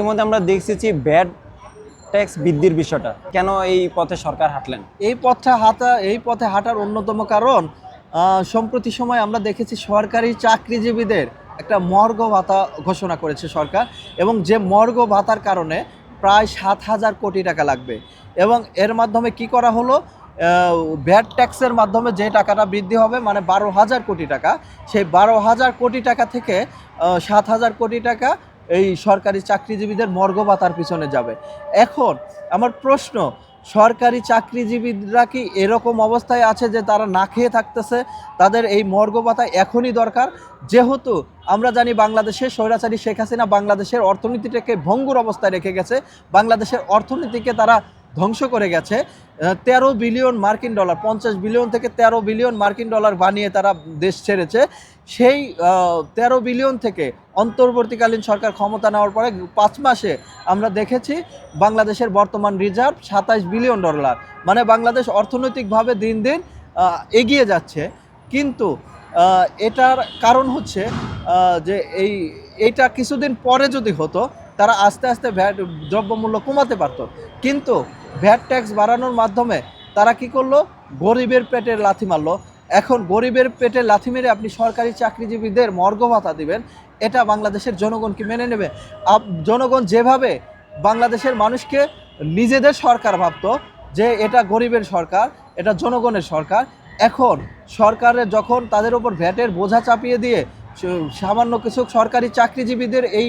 ইতিমধ্যে আমরা দেখতেছি ব্যাড ট্যাক্স বৃদ্ধির বিষয়টা। কেন এই পথে সরকার হাঁটলেন? এই পথে হাঁটা, এই পথে হাঁটার অন্যতম কারণ সম্প্রতি সময় আমরা দেখেছি সরকারি চাকরিজীবীদের একটা মর্গ ভাতা ঘোষণা করেছে সরকার এবং যে মর্গ ভাতার কারণে প্রায় সাত হাজার কোটি টাকা লাগবে এবং এর মাধ্যমে কি করা হলো? ভ্যাট ট্যাক্সের মাধ্যমে যে টাকাটা বৃদ্ধি হবে মানে বারো হাজার কোটি টাকা, সেই বারো হাজার কোটি টাকা থেকে সাত হাজার কোটি টাকা এই সরকারি চাকরিজীবীদের মর্গ ভাতার পিছনে যাবে। এখন আমার প্রশ্ন, সরকারি চাকরিজীবীরা কি এরকম অবস্থায় আছে যে তারা না খেয়ে থাকতেছে? তাদের এই মর্গ ভাতা এখনই দরকার। যেহেতু আমরা জানি বাংলাদেশে স্বৈরাচারী শেখ হাসিনা বাংলাদেশের অর্থনীতিটাকে ভঙ্গুর অবস্থায় রেখে গেছে। বাংলাদেশের অর্থনীতিকে তারা ধ্বংস করে গেছে। তেরো বিলিয়ন মার্কিন ডলার, পঞ্চাশ বিলিয়ন থেকে তেরো বিলিয়ন মার্কিন ডলার বানিয়ে তারা দেশ ছেড়েছে। সেই তেরো বিলিয়ন থেকে অন্তর্বর্তীকালীন সরকার ক্ষমতা নেওয়ার পরে পাঁচ মাসে আমরা দেখেছি বাংলাদেশের বর্তমান রিজার্ভ সাতাইশ বিলিয়ন ডলার। মানে বাংলাদেশ অর্থনৈতিকভাবে দিন দিন এগিয়ে যাচ্ছে। কিন্তু এটার কারণ হচ্ছে যে এই, এইটা কিছুদিন পরে যদি হতো, তারা আস্তে আস্তে ভ্যাট, দ্রব্যমূল্য কমাতে পারতো। কিন্তু ভ্যাট ট্যাক্স বাড়ানোর মাধ্যমে তারা কি করল? গরিবের পেটের লাথি মারলো। এখন গরিবের পেটে লাথি মেরে আপনি সরকারি চাকরিজীবীদের মর্গ ভাতা দিবেন, এটা বাংলাদেশের জনগণ কি মেনে নেবে? আপ, জনগণ যেভাবে বাংলাদেশের মানুষকে নিজেদের সরকার ভাবতো, যে এটা গরিবের সরকার, এটা জনগণের সরকার, এখন সরকারের যখন তাদের উপর ভ্যাটের বোঝা চাপিয়ে দিয়ে সামান্য কিছু সরকারি চাকরিজীবীদের এই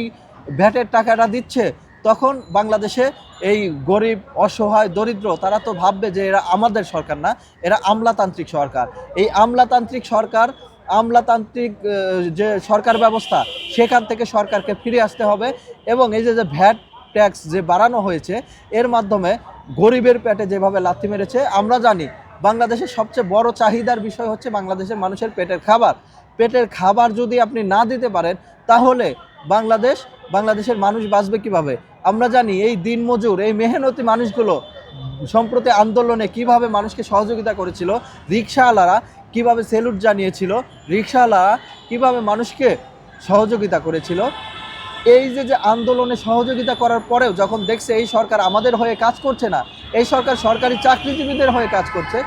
ভ্যাটের টাকাটা দিচ্ছে, তখন বাংলাদেশে এই গরিব, অসহায়, দরিদ্র, তারা তো ভাববে যে এরা আমাদের সরকার না, এরা আমলাতান্ত্রিক সরকার। এই আমলাতান্ত্রিক সরকার, আমলাতান্ত্রিক যে সরকার ব্যবস্থা, সেখান থেকে সরকারকে ফিরে আসতে হবে এবং এই যে যে ভ্যাট ট্যাক্স যে বাড়ানো হয়েছে, এর মাধ্যমে গরিবের পেটে যেভাবে লাথি মেরেছে, আমরা জানি বাংলাদেশের সবচেয়ে বড় চাহিদার বিষয় হচ্ছে বাংলাদেশের মানুষের পেটের খাবার। পেটের খাবার যদি আপনি না দিতে পারেন, তাহলে বাংলাদেশ, বাংলাদেশের মানুষ বাঁচবে কীভাবে? আমরা জানি এই দিনমজুর এই মেহনতি মানুষগুলো সম্প্রতি আন্দোলনে কীভাবে মানুষকে সহযোগিতা করেছিল রিক্সাওয়ালারা কীভাবে সেলুট জানিয়েছিল রিক্সাওয়ালারা কীভাবে মানুষকে সহযোগিতা করেছিল, এই যে যে আন্দোলনে সহযোগিতা করার পরেও যখন দেখছে এই সরকার আমাদের হয়ে কাজ করছে না, এই সরকার সরকারি চাকরিজীবীদের হয়ে কাজ করছে,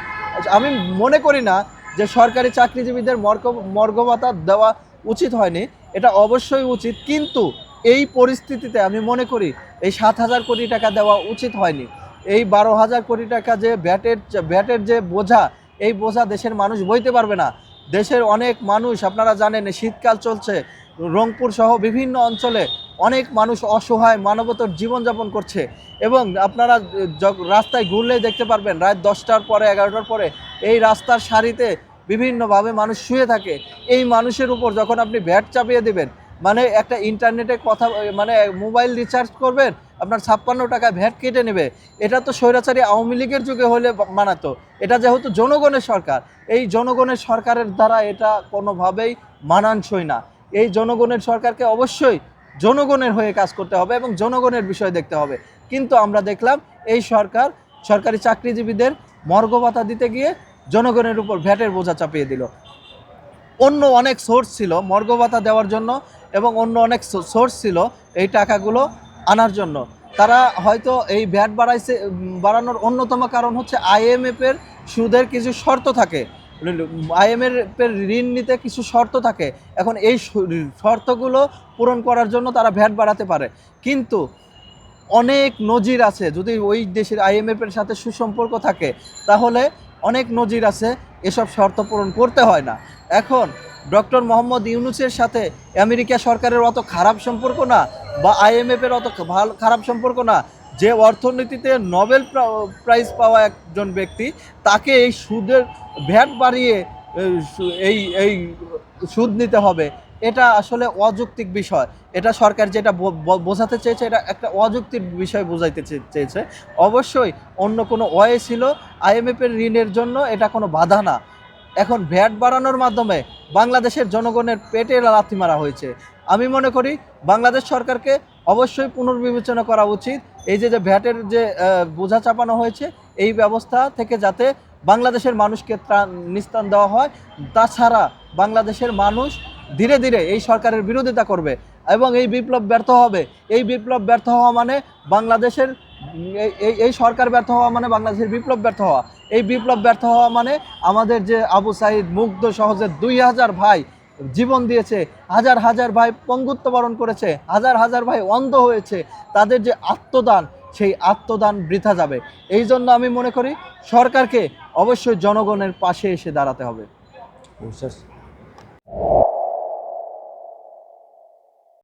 আমি মনে করি না যে সরকারি চাকরিজীবীদের মর্গ মর্গভাতা দেওয়া উচিত হয়নি, এটা অবশ্যই উচিত, কিন্তু এই পরিস্থিতিতে আমি মনে করি এই সাত হাজার কোটি টাকা দেওয়া উচিত হয়নি। এই বারো হাজার কোটি টাকা যে ব্যাটের ব্যাটের যে বোঝা, এই বোঝা দেশের মানুষ বইতে পারবে না। দেশের অনেক মানুষ, আপনারা জানেন শীতকাল চলছে। রংপুর সহ বিভিন্ন অঞ্চলে অনেক মানুষ অসহায়, মানবতর জীবনযাপন করছে। এবং আপনারা রাস্তায় ঘুরলেই দেখতে পারবেন, রাত দশটার পরে, এগারোটার পরে এই রাস্তার সারিতে বিভিন্নভাবে মানুষ শুয়ে থাকে। এই মানুষের উপর যখন আপনি ভ্যাট চাপিয়ে দেবেন মানে একটা ইন্টারনেটে কথা মানে মোবাইল রিচার্জ করবেন, আপনার ছাপ্পান্ন টাকা ভ্যাট কেটে নেবে। এটা তো স্বৈরাচারী আওয়ামী লীগের যুগে হলে মানাতো। এটা যেহেতু জনগণের সরকার, এই জনগণের সরকারের দ্বারা এটা কোনোভাবেই মানানসই না। এই জনগণের সরকারকে অবশ্যই জনগণের হয়ে কাজ করতে হবে এবং জনগণের বিষয় দেখতে হবে। কিন্তু আমরা দেখলাম এই সরকার সরকারি চাকরিজীবীদের মর্গপাতা দিতে গিয়ে জনগণের উপর ভ্যাটের বোঝা চাপিয়ে দিল। অন্য অনেক সোর্স ছিল মর্গ ভাতা দেওয়ার জন্য এবং অন্য অনেক সোর্স ছিল এই টাকাগুলো আনার জন্য। তারা হয়তো এই ভ্যাট বাড়াইছে বাড়ানোর অন্যতম কারণ হচ্ছে আইএমএফ এর সুদের কিছু শর্ত থাকে। আইএমএফ এর ঋণ নিতে কিছু শর্ত থাকে। এখন এই শর্তগুলো পূরণ করার জন্য তারা ভ্যাট বাড়াতে পারে। কিন্তু অনেক নজির আছে, যদি ওই দেশের আইএমএফ এর সাথে সুসম্পর্ক থাকে, তাহলে অনেক নজির আছে এসব শর্ত পূরণ করতে হয় না। এখন ডক্টর মোহাম্মদ ইউনুসের সাথে আমেরিকা সরকারের অত খারাপ সম্পর্ক না বা আইএমএফ এর অত ভালো খারাপ সম্পর্ক না, যে অর্থনীতিতে নোবেল প্রাইজ পাওয়া একজন ব্যক্তি, তাকে এই সুদের ভ্যাট বাড়িয়ে এই এই সুদ নিতে হবে। এটা আসলে অযৌক্তিক বিষয়। এটা সরকার যেটা বোঝাতে চেয়েছে, এটা একটা অযৌক্তিক বিষয় বোঝাইতে চেয়েছে। অবশ্যই অন্য কোনো ওয়ে ছিল, আইএমএফের ঋণের জন্য এটা কোনো বাধা না। এখন ভ্যাট বাড়ানোর মাধ্যমে বাংলাদেশের জনগণের পেটে লাথি মারা হয়েছে। আমি মনে করি বাংলাদেশ সরকারকে অবশ্যই পুনর্বিবেচনা করা উচিত। এই যে যে ভ্যাটের যে বোঝা চাপানো হয়েছে, এই ব্যবস্থা থেকে যাতে বাংলাদেশের মানুষকে ত্রাণ নিস্তান দেওয়া হয়। তাছাড়া বাংলাদেশের মানুষ ধীরে ধীরে এই সরকারের বিরোধিতা করবে এবং এই বিপ্লব ব্যর্থ হবে। এই বিপ্লব ব্যর্থ হওয়া মানে বাংলাদেশের এই- সরকার ব্যর্থ হওয়া মানে বাংলাদেশের বিপ্লব ব্যর্থ হওয়া। এই বিপ্লব ব্যর্থ হওয়া মানে আমাদের যে আবু সাইদ মুগ্ধ সহজে দুই হাজার ভাই জীবন দিয়েছে, হাজার হাজার ভাই পঙ্গুত্ব বরণ করেছে, হাজার হাজার ভাই অন্ধ হয়েছে, তাদের যে আত্মদান, সেই আত্মদান বৃথা যাবে। এই জন্য আমি মনে করি সরকারকে অবশ্যই জনগণের পাশে এসে দাঁড়াতে হবে।